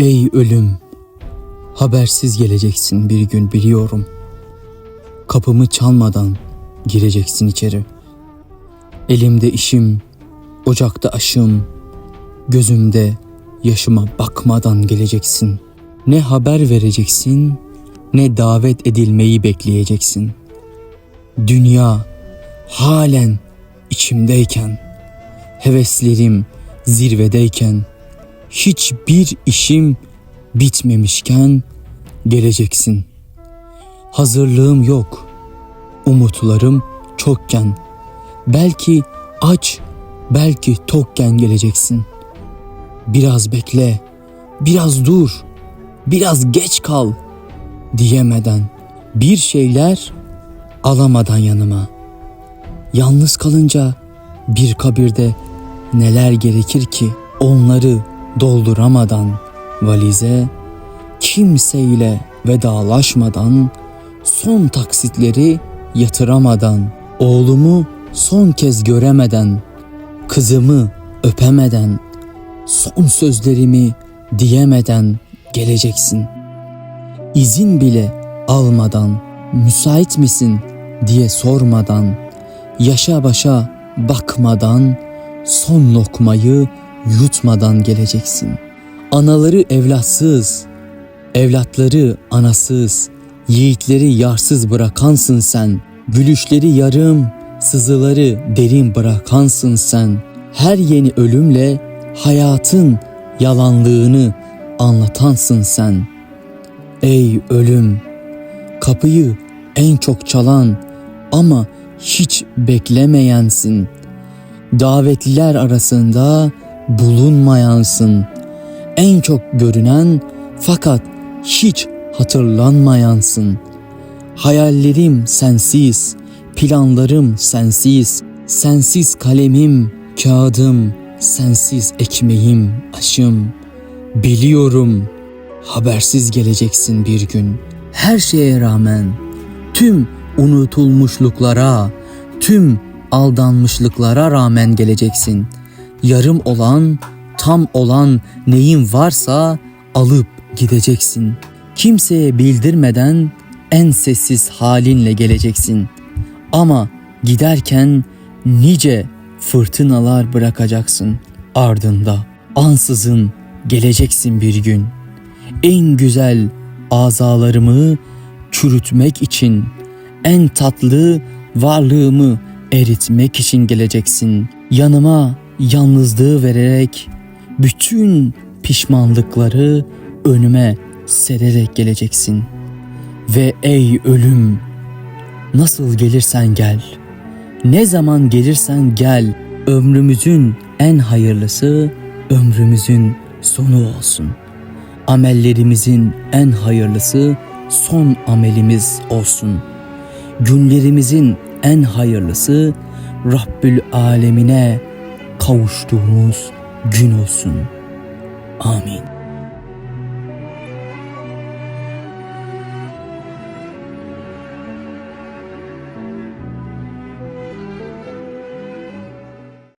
Ey ölüm, habersiz geleceksin bir gün biliyorum. Kapımı çalmadan gireceksin içeri. Elimde işim, ocakta aşım, gözümde yaşıma bakmadan geleceksin. Ne haber vereceksin, ne davet edilmeyi bekleyeceksin. Dünya halen içimdeyken, heveslerim zirvedeyken, hiçbir işim bitmemişken geleceksin. Hazırlığım yok, umutlarım çokken, belki aç, belki tokken geleceksin. Biraz bekle, biraz dur, biraz geç kal diyemeden bir şeyler alamadan yanıma. Yalnız kalınca bir kabirde neler gerekir ki onları dolduramadan valize kimseyle vedalaşmadan son taksitleri yatıramadan oğlumu son kez göremeden kızımı öpemeden son sözlerimi diyemeden geleceksin. İzin bile almadan müsait misin diye sormadan yaşa başa bakmadan son lokmayı yutmadan geleceksin. Anaları evlatsız, evlatları anasız, yiğitleri yarsız bırakansın sen. Gülüşleri yarım, sızıları derin bırakansın sen. Her yeni ölümle hayatın yalanlığını anlatansın sen. Ey ölüm, kapıyı en çok çalan ama hiç beklemeyensin. Davetliler arasında bulunmayansın. En çok görünen fakat hiç hatırlanmayansın. Hayallerim sensiz, planlarım sensiz, sensiz kalemim, kağıdım, sensiz ekmeğim, aşım. Biliyorum habersiz geleceksin bir gün. Her şeye rağmen tüm unutulmuşluklara, tüm aldanmışlıklara rağmen geleceksin. Yarım olan, tam olan neyin varsa alıp gideceksin. Kimseye bildirmeden en sessiz halinle geleceksin. Ama giderken nice fırtınalar bırakacaksın. Ardında ansızın geleceksin bir gün. En güzel azalarımı çürütmek için en tatlı varlığımı eritmek için geleceksin. Yanıma yalnızlığı vererek bütün pişmanlıkları önüme sererek geleceksin. Ve ey ölüm nasıl gelirsen gel. Ne zaman gelirsen gel. Ömrümüzün en hayırlısı ömrümüzün sonu olsun. Amellerimizin en hayırlısı son amelimiz olsun. Günlerimizin en hayırlısı Rabbül Alemine kavuştuğumuz gün olsun. Amin.